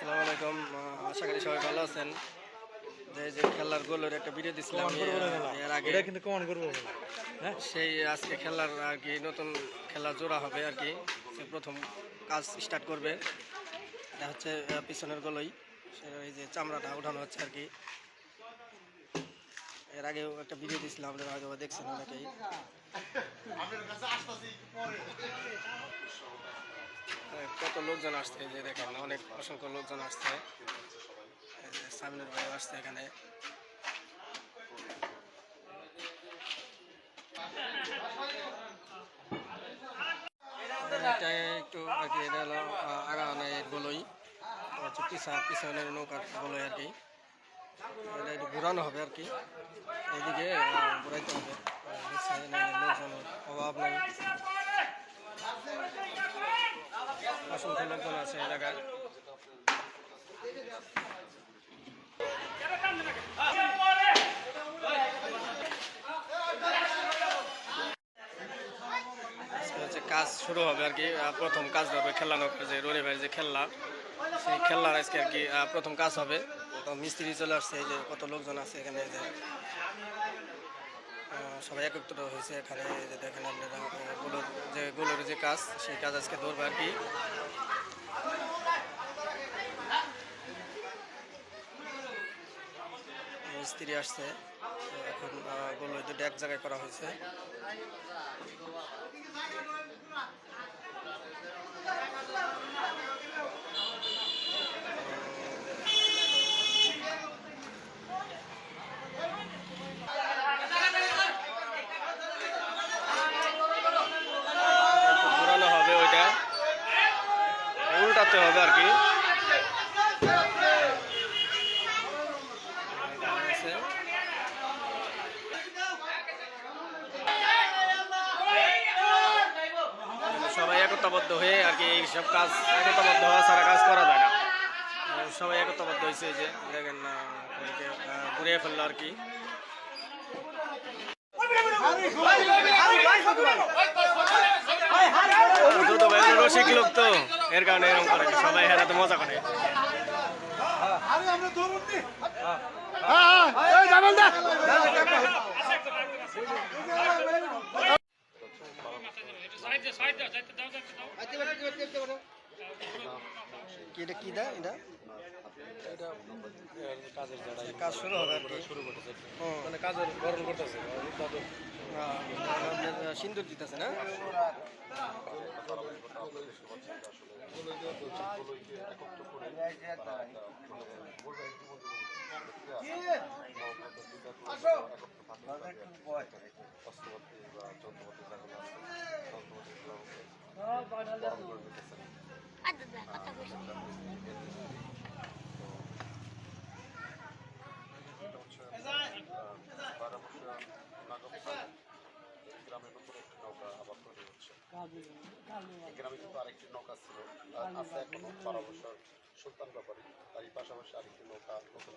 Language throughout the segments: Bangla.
আসসালামু আলাইকুম। আশা করি সবাই ভালো আছেন। যে যে খেলার গোলের একটা ভিডিও দিছিলাম এর আগে কিন্তু কমান করব হ্যাঁ? সেই আজকে খেলার আর কি নতুন খেলা জোড়া হবে আর কি। সে প্রথম কাজ স্টার্ট করবে। এটা হচ্ছে পিছনের গোলই। এই যে চামড়াটা উঠানো হচ্ছে আর কি। এর আগেও একটা ভিডিও দিয়েছিলাম আপনারা হয়তো দেখছেন অনেকেই। কত লোকজন আসছে যে দেখেন অনেক অসংখ্য লোকজন আসছে। সামনের ভাই আসছে এখানে। একটু আর কি আগানের গোলই এটা হচ্ছে নৌকার আর কি। একটু ঘোরানো হবে আর কি। এদিকে ঘোরাইতে হবে। আহ, দেখছেন, এই লোকজনের অভাব নাই অসংখ্য হচ্ছে কাজ শুরু হবে আর কি প্রথম কাজ হবে খেলানো যে রনি ভাইয়ের যে খেলনা সেই খেলনার আজকে আর কি প্রথম কাজ হবে। মিস্ত্রি চলে আসছে যে কত লোকজন আছে এখানে যে সবাই একত্র হয়েছে এখানে যে দেখেন আপনারা আহ, যে গোলের যে কাজ সেই কাজ আজকে ধরবে আর কি। মিস্ত্রি আসছে এখন গোল দুটো এক জায়গায় করা হয়েছে একটু ঘোরানো হবে ওইটা উল্টাতে হবে আর কি আছে। সবাই একতাবদ্ধ হয়ে আর কি এইসব কাজ একতাবদ্ধ হওয়া ছাড়া কাজ করা যায় না আহ, সবাই একতাবদ্ধ হয়েছে যে, দেখেন ঘুরিয়ে ফেলল আর কি। রসিক লোক তো, এর কারণে এরকম করে সবাই হেরাতে মজা করে। কি এটা কি দেয় এটা? কাজের কাজ শুরু হবে শুরু করতেছে। মানে কাজের গরম করতেছে সিন্দুর দিতেছে না? গ্রামের উপরে একটি নৌকা আবার তৈরি গ্রামে কিন্তু আরেকটি নৌকা ছিল আছে। এখনও বারো সুলতান ব্যাপারী তার পাশাপাশি আরেকটি নৌকা নতুন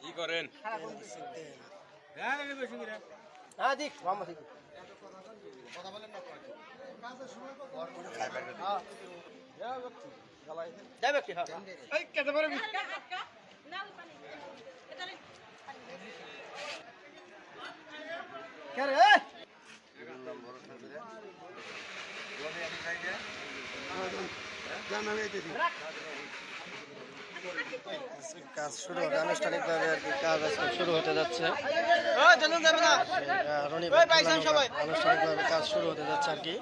কি করেন হ্যাঁ দিক মামা দিক। যাবে কি হ্যাঁ এই কেটে পারবি কে রে কাজ শুরু হবে আনুষ্ঠানিকভাবে আর কি কাজ আজকে শুরু হতে যাচ্ছে। আনুষ্ঠানিকভাবে কাজ শুরু হতে যাচ্ছে আর কি।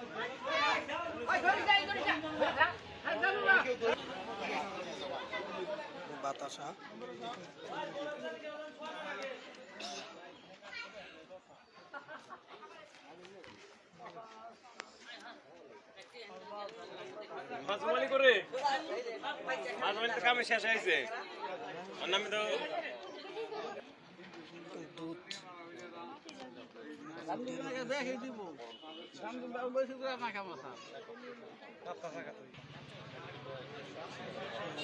বাতাসা। তো কামে শেষ হয়েছে। আর আমি তো দুধ। দেখে দিব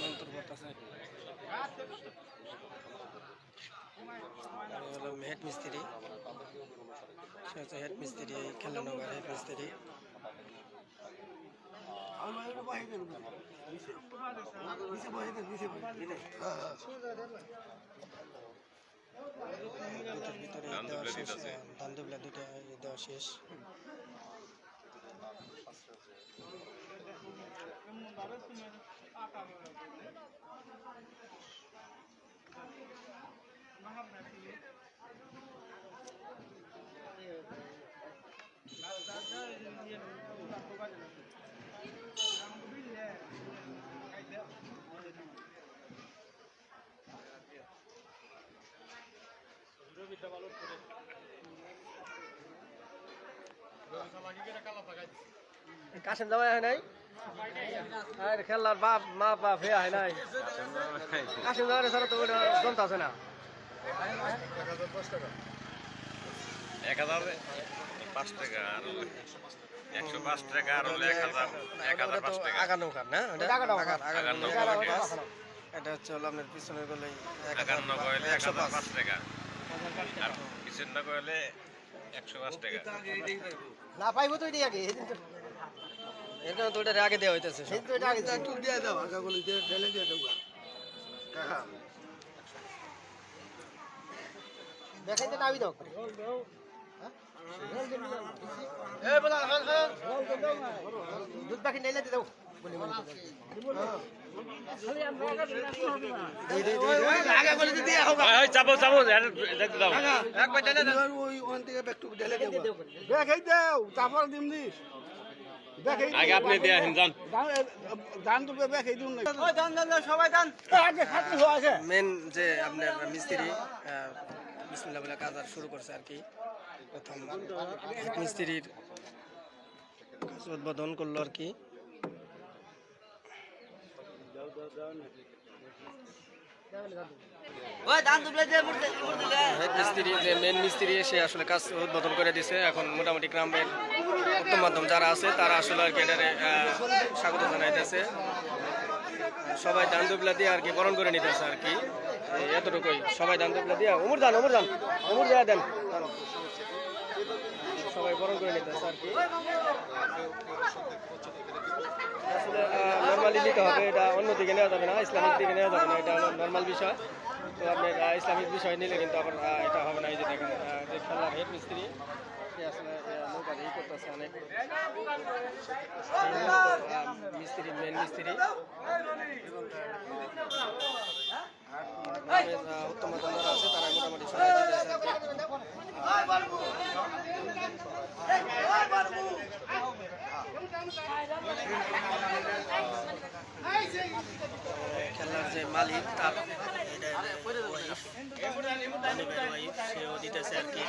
অন্তর্গত আছে। হলো হেড মিস্ত্রি। সে হচ্ছে হেড মিস্ত্রি এই খেলা নগর হেড মিস্ত্রি। দুটোর ভিতরে ধান দেওয়া দুবলা শেষ দিতাছে। ধান দুবলা দুটা দেওয়া শেষ কাশেম জামাই হয় নাই? খেলার বাপ, মা বাপ, হে হয় নাই। কাশেম জামাই ছাড়া তো ওটা আছে না? এক হাজার পাঁচ টাকা আর একশো পাঁচ টাকা আর হলে এক হাজার এক হাজার পাঁচ টাকা। আগা নৌকার না। আগার- নৌকা। এটা হচ্ছে হলো আপনার পিছনে গেলে এক হাজার পাঁচ টাকা। আর কইলে একশো পাঁচ টাকা। না পাইবো তো এটি আগে। সেদিন তো এখানে ওটা আগে দেওয়া হইতেছে এটা আগে ছিল। দিয়ে দাও আগাগুলি দিয়ে ঢেলে দিয়ে দেবো। দেখাইতে নাবি দাও করে। দুধ পাখি নাইলে দাও। ঢেলে দেবো। দেখাই দাও তারপর দিমনি দেখাই আগে আপনি দিয়ে আসেন যান। দান তো দেখাই দিন না সবাই দান আগে খাতে হওয়া আছে মেন যে আপনার মিস্ত্রি আহ, বিসমিল্লাহ বলে কাজ আর শুরু করছে আর কি। প্রথম মিস্ত্রির কাজ উদ্বোধন করল আর কি। মিস্ত্রি যে মেন মিস্ত্রি সে আসলে কাজ উদ্বোধন করে দিছে। এখন মোটামুটি গ্রামের উত্তম মাধ্যম যারা আছে তারা আসলে আর কি এটারে স্বাগত জানাইতেছে। সবাই দান দুবলা দিয়ে আর কি বরণ করে নিতেছে আর কি। এতটুকুই। সবাই দান দুবলা দিয়ে। উমর দান উমর দান। উমর দেয়া দেন। সবাই বরণ করে নিতেছে আর কি আসলে নর্মালি নিতে হবে। এটা অন্য দিকে নেওয়া যাবে না, ইসলামিক দিকে নেওয়া যাবে না। এটা নর্মাল বিষয়। তো আপনি ইসলামিক বিষয় নিলে কিন্তু আবার এটা হবে না। এই যে দেখেন যে খেলার হেড মিস্ত্রি আসলে নৌকা এই করতেছে অনেক। মিস্ত্রি মেন মিস্ত্রি। গ্রামের, উত্তম আছে তারা মোটামুটি সবাই। খেলার যে মালিক তার সেও দিতেছে আর কি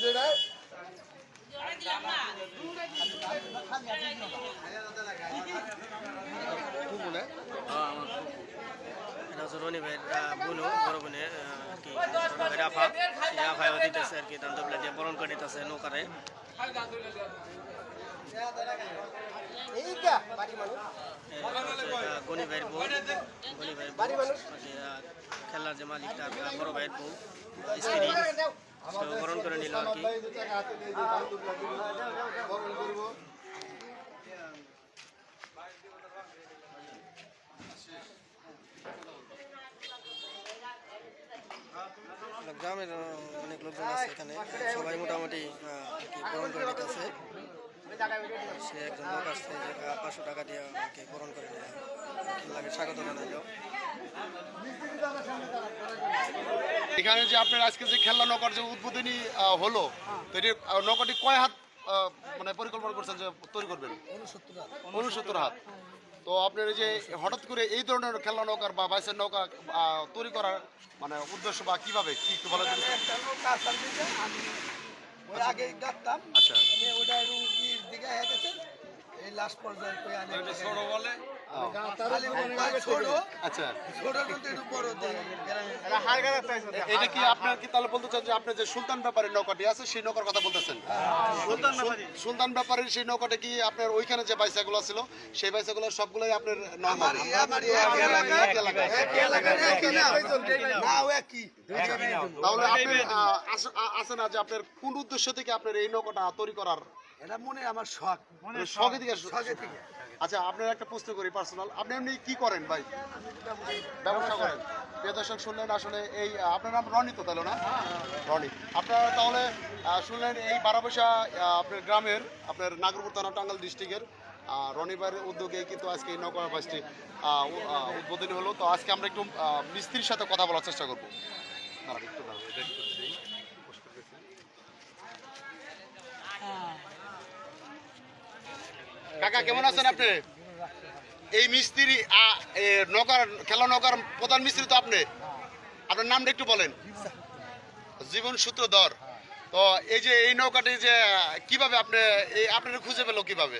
এটা হচ্ছে রনি ভাইয়ের বোনও বড় বোনের আর কি আফা। সেই আফাও দিতেছে আর কি দান দবলা দিয়ে বরণ করে নিতেছে নৌকারে। গনি ভাইয়ের বউ গনি ভাইয়ের বউ খেলার যে মালিক তার বড় ভাইয়ের বউ স্ত্রী। বরণ করে নিল আর কি হাতে দিয়ে দাও দুটো বরণ করব গ্রামের অনেক লোকজন আছে এখানে। সবাই মোটামুটি বরণ করে নিতেছে। সে একজন লোক আসছে পাঁচশো টাকা দিয়ে আর কি বরণ করে খেলাকে স্বাগত জানাইল এখানে যে আপনার আজকে যে খেলনা নৌকার যে উদ্বোধনী হলো তো এটি নৌকাটি কয় হাত মানে পরিকল্পনা করছেন যে তৈরি করবেন? উনসত্তর হাত। তো আপনার এই যে হঠাৎ করে এই ধরনের খেলনা নৌকার বা বাইসের নৌকা তৈরি করার মানে উদ্দেশ্য বা কীভাবে? কি একটু বলা যায় আগে গাঁথতাম আচ্ছা। ওটা দিকে গেছে এই লাস্ট পর্যায়ে আচ্ছা ছোট। আচ্ছা। ছোট কিন্তু একটু বড় দেয়। এ- এটা কি আপনার কি তাহলে বলতে চান যে আপনি যে সুলতান ব্যাপারের নৌকাটি আছে সেই নৌকার কথা বলতেছেন? সুলতান ব্যাপারের সেই নৌকাটা কি আপনার ওইখানে যে বাইসাগুলো ছিল সেই বাইসাগুলো সবগুলোই আপনার নৌকা আমার আমার এক এলাকা এক এলাকা। এক এলাকার একই। না তাহলে আস- যে আপনার কোন উদ্দেশ্য থেকে আপনার এই নৌকাটা তৈরি করার এটা মনে আমার শখ। মানে শখে। থেকে শখে থেকে আচ্ছা আপনার একটা প্রশ্ন করি পার্সোনাল আপনি এমনি কি করেন ভাই? ব্যবসা করেন। প্রিয় দর্শক শুনলেন আসলে এই আপনার নাম রনি তো তাহলে না? রনি আপনারা তাহলে শুনলেন এই বারাবসা আপনার গ্রামের আপনার নাগরপুর থানা টাঙ্গাল ডিস্ট্রিক্টের রনিবার উদ্যোগে কিন্তু আজকে এই নৌকা বাসটি উদ্বোধনী হলো। তো আজকে আমরা একটু মিস্ত্রির সাথে কথা বলার চেষ্টা করব। একটু দাঁড়ান, এটা একটু দিই। পোস্ট করে দিয়েছি। কাকা কেমন আছেন আপনি? এই মিস্ত্রি নৌকার খেলা নৌকার প্রধান মিস্ত্রি তো আপনি। আপনার নামটা একটু বলেন। জীবন সূত্রধর। তো এই যে এই নৌকাটি যে কীভাবে আপনি এই আপনার খুঁজে পেল কীভাবে?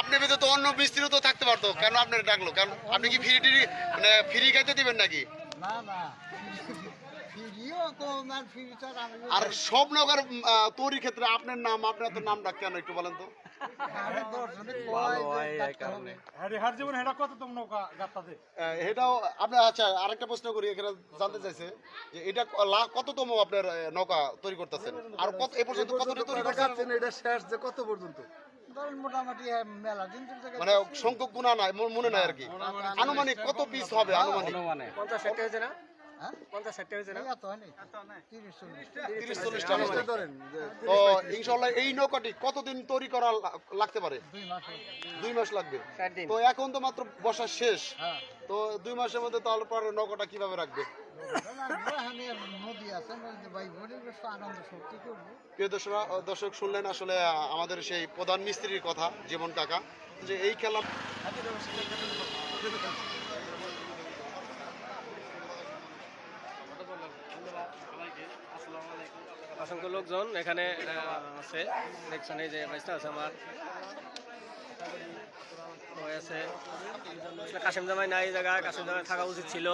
আপনি ভিতরে তো অন্য মিস্ত্রিও তো থাকতে পারতো। কেন আপনার ডাকলো? কেন আপনি কি ফ্রি মানে ফ্রি খাইতে দিবেন নাকি? না না ফিরিও তো আমার ফিরি তো আর আমি আর সব নৌকার উম, আহ, তৈরির ক্ষেত্রে আপনার নাম আপনার তো নাম ডাক কেন একটু বলেন তো? আমি দর্শনে কয় যে ডাকতে হবে। আহ, এটাও আপনার আচ্ছা আরেকটা প্রশ্ন করি এখানে জানতে চাইছে যে এটা কততম আপনার নৌকা তৈরি করতেছেন? আর কত এ পর্যন্ত কতটা তৈরি করছেন? এটা শেষ যে কত পর্যন্ত। মানে সংখ্যক গুণা নাই মনে নাই আর কি। আনুমানিক কত পিস হবে আনুমানিক? পঞ্চাশ ষাটটা হয়েছে না? হ্যাঁ? পঞ্চাশ না? এই তো ইনশাল্লাহ নৌকাটি কতদিন তৈরি করা লাগতে পারে? দুই মাস হলো। দুই মাস লাগবে। তো এখন তো মাত্র বর্ষা শেষ। হ্যাঁ। তো দুই মাসের মধ্যে তাহলে পরে নৌকাটা কীভাবে রাখবে? প্রিয় দর্শক দর্শক শুনলেন আসলে আমাদের সেই প্রধান মিস্ত্রির কথা জীবন কাকা। যে এই খেলা অসংখ্য লোকজন এখানে আছে। দেখছেন এই যে বাইসটা আছে আমার। আছে। কাশিম জামাই নাই এই জায়গায় কাশিম জামাই থাকা উচিত ছিল।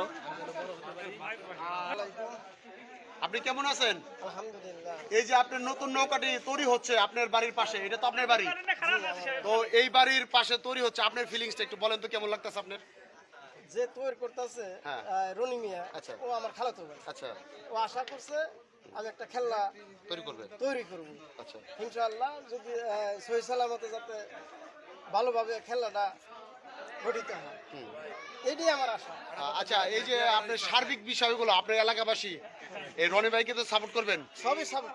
আপনি কেমন আছেন? এই যে আপনার নতুন নৌকাটি তৈরি হচ্ছে আপনার বাড়ির পাশে এটা তো আপনার বাড়ি? তো এই বাড়ির পাশে তৈরি হচ্ছে আপনার ফিলিংসটা একটু বলেন তো কেমন লাগতেছে আপনার? যে তৈরি করতেছে হ্যাঁ। রনি মিয়া আচ্ছা। ও আমার খালাতো ভাই। আচ্ছা। ও আশা করছে আমি একটা খেলনা তৈরি করবে? তৈরি করব। আচ্ছা। ইনশাআল্লাহ যদি সহি সালামতে যাতে ভালোভাবে খেলনাটা গঠিত হয়। হুম। এটাই আমার আশা। আচ্ছা এই যে আপনার সার্বিক বিষয়গুলো আপনার এলাকাবাসী এই রনি ভাইকে তো সাপোর্ট করবেন? সবই সাপোর্ট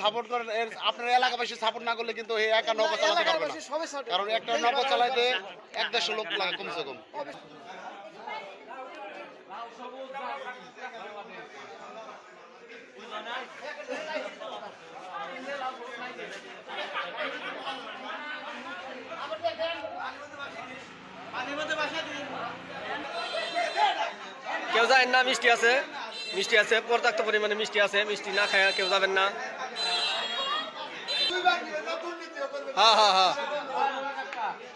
সাপোর্ট করেন এর আপনার এলাকাবাসী সাপোর্ট না করলে কিন্তু এই একা নৌকা চালাতে পারবে না। এলাকাবাসী সবই কারণ একটা নৌকা চালাইতে এক দেড়শো লোক লাগে কমসে কম। কেউ যায় না, মিষ্টি আছে। মিষ্টি আছে, পর্যাপ্ত পরিমাণে মিষ্টি আছে। মিষ্টি না খায় কেউ যাবেন না। হ্যাঁ হ্যাঁ হ্যাঁ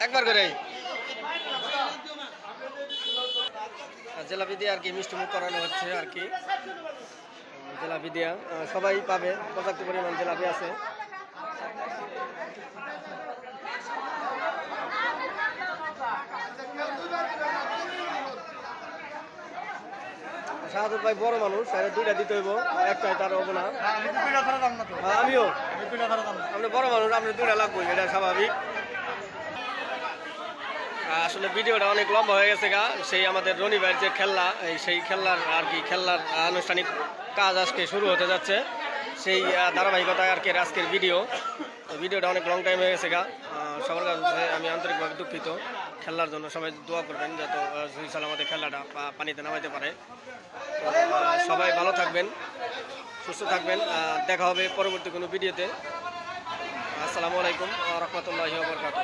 একবার করে জেলাপি দিয়ে আর কি মিষ্টি মুখ করানো হচ্ছে আর কি। জেলাপি দিয়া সবাই পাবে পর্যাপ্ত পরিমাণ জেলাপি আছে। শাহাদুর ভাই বড় মানুষ দুইটা দিতে হইব একটাই তার হব না। হ্যাঁ, আমিও। আপনি বড় মানুষ আপনি দুইটা লাগবো এটা স্বাভাবিক। আসলে ভিডিওটা অনেক লম্বা হয়ে গেছে গা। সেই আমাদের রনি যে খেলনা, এই সেই খেলনার আর কি, খেলনার আনুষ্ঠানিক কাজ আজকে শুরু হতে যাচ্ছে। সেই ধারাবাহিকতায় আর কি আজকের ভিডিও। ভিডিওটা অনেক লং টাইম হয়ে গেছে গা। সবার কাছে আমি আন্তরিকভাবে দুঃখিত। খেলার জন্য সবাই দোয়া করবেন যাতে জুই আমাদের খেলাটা পানিতে নামাইতে পারে। সবাই ভালো থাকবেন, সুস্থ থাকবেন। দেখা হবে পরবর্তী কোনো ভিডিওতে। আসসালামু আলাইকুম রহমতুল্লাহি বরকাত